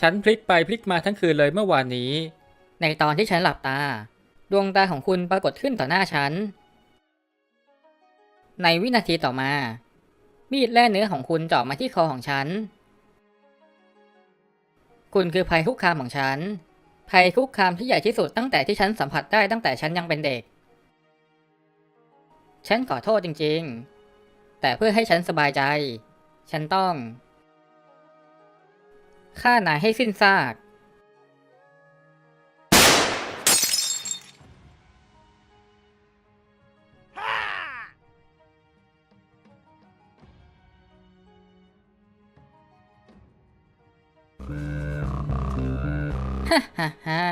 ฉันพลิกไปพลิกมาทั้งคืนเลยเมื่อวานนี้ ในตอนที่ฉันหลับตา ดวงตาของคุณปรากฏขึ้นต่อหน้าฉัน ในวินาทีต่อมา มีดแล่เนื้อของคุณเจาะมาที่คอของฉัน คุณคือภัยคุกคามของฉัน ภัยคุกคามที่ใหญ่ที่สุดตั้งแต่ที่ฉันสัมผัสได้ตั้งแต่ฉันยังเป็นเด็ก ฉันขอโทษจริง ๆ แต่เพื่อให้ฉันสบายใจ ฉันต้อง ฆ่านายให้สิ้นซาก ฮ่าฮ่าฮ่า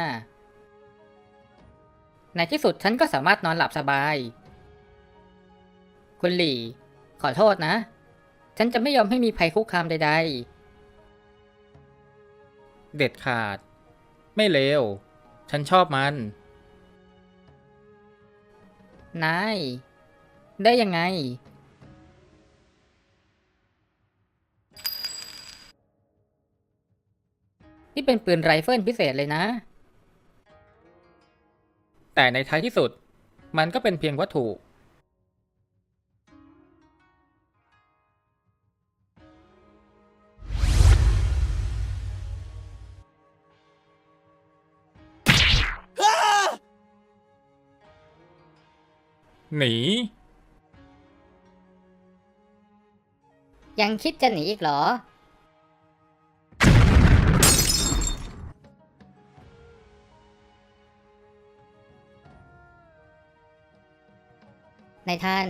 ในที่สุดฉันก็สามารถนอนหลับสบาย คุณหลี่ ขอโทษนะ ฉันจะไม่ยอมให้มีภัยคุกคามใด ๆ เด็ดขาด ไม่เลว ฉันชอบมันๆนาย ได้ยังไง นี่เป็นปืนไรเฟิลพิเศษเลยนะ แต่ในท้ายที่สุด มันก็เป็นเพียงวัตถุ หนี ยังคิดจะหนีอีกเหรอ ในายท่าน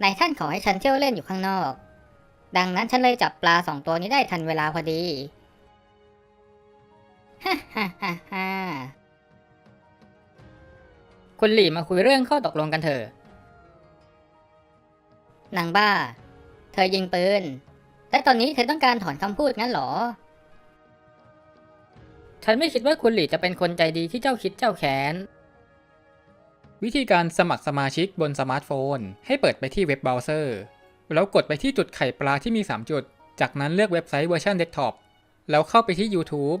ในายท่านขอให้ฉันเที่ยวเล่นอยู่ข้างนอก ดังนั้นฉันเลยจับปลาสองตัวนี้ได้ทันเวลาพอดี ฮ่าฮ่าฮ่าฮ่า คุณหลี่มาคุยเรื่องข้อตกลงกันเถอะนางบ้า เธอยิงปืน และตอนนี้เธอต้องการถอนคำพูดงั้นเหรอ ฉันไม่คิดว่าคุณหลี่จะเป็นคนใจดีที่เจ้าคิดเจ้าแค้น วิธีการสมัครสมาชิกบนสมาร์ทโฟน ให้เปิดไปที่เว็บเบราว์เซอร์ แล้วกดไปที่จุดไข่ปลาที่มี 3 จุด จากนั้นเลือกเว็บไซต์เวอร์ชันเดสก์ท็อป แล้วเข้าไปที่ YouTube